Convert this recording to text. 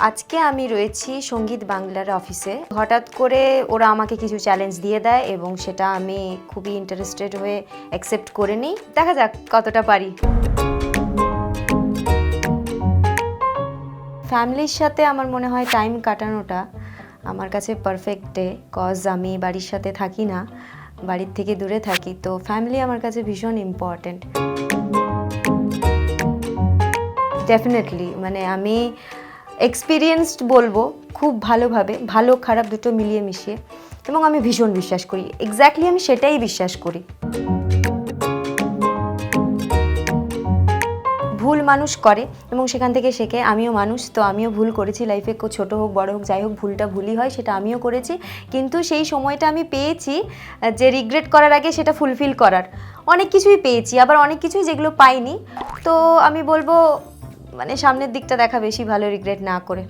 আজকে আমি রয়েছি সংগীত বাংলার অফিসে। হঠাৎ করে ওরা আমাকে কিছু চ্যালেঞ্জ দিয়ে দেয় এবং সেটা আমি খুবই ইন্টারেস্টেড হয়ে অ্যাকসেপ্ট করে নিই। দেখা যাক কতটা পারি। ফ্যামিলির সাথে আমার মনে হয় টাইম কাটানোটা আমার কাছে পারফেক্ট ডে কজ আমি বাড়ির সাথে থাকি না, বাড়ির থেকে দূরে থাকি, তো ফ্যামিলি আমার কাছে ভীষণ ইম্পর্ট্যান্ট ডেফিনেটলি মানে আমি এক্সপিরিয়েন্সড বলব, খুব ভালোভাবে, ভালো খারাপ দুটো মিলিয়ে মিশিয়ে, এবং আমি ভীষণ বিশ্বাস করি। এক্স্যাক্টলি আমি সেটাই বিশ্বাস করি। ভুল মানুষ করে, এবং সেখান থেকে শেখে, আমিও মানুষ, তো আমিও ভুল করেছি লাইফে ছোট হোক, বড় হোক, যাই হোক, ভুলটা ভুলই হয়, সেটা আমিও করেছি। কিন্তু সেই সময়টা আমি পেয়েছি, যে রিগ্রেট করার আগে সেটা ফুলফিল করার। অনেক কিছুই পেয়েছি, আবার অনেক কিছুই যেগুলো পাইনি, তো আমি বলব মানে সামনের দিকটা দেখা বেশি ভালো রিগ্রেট না করে।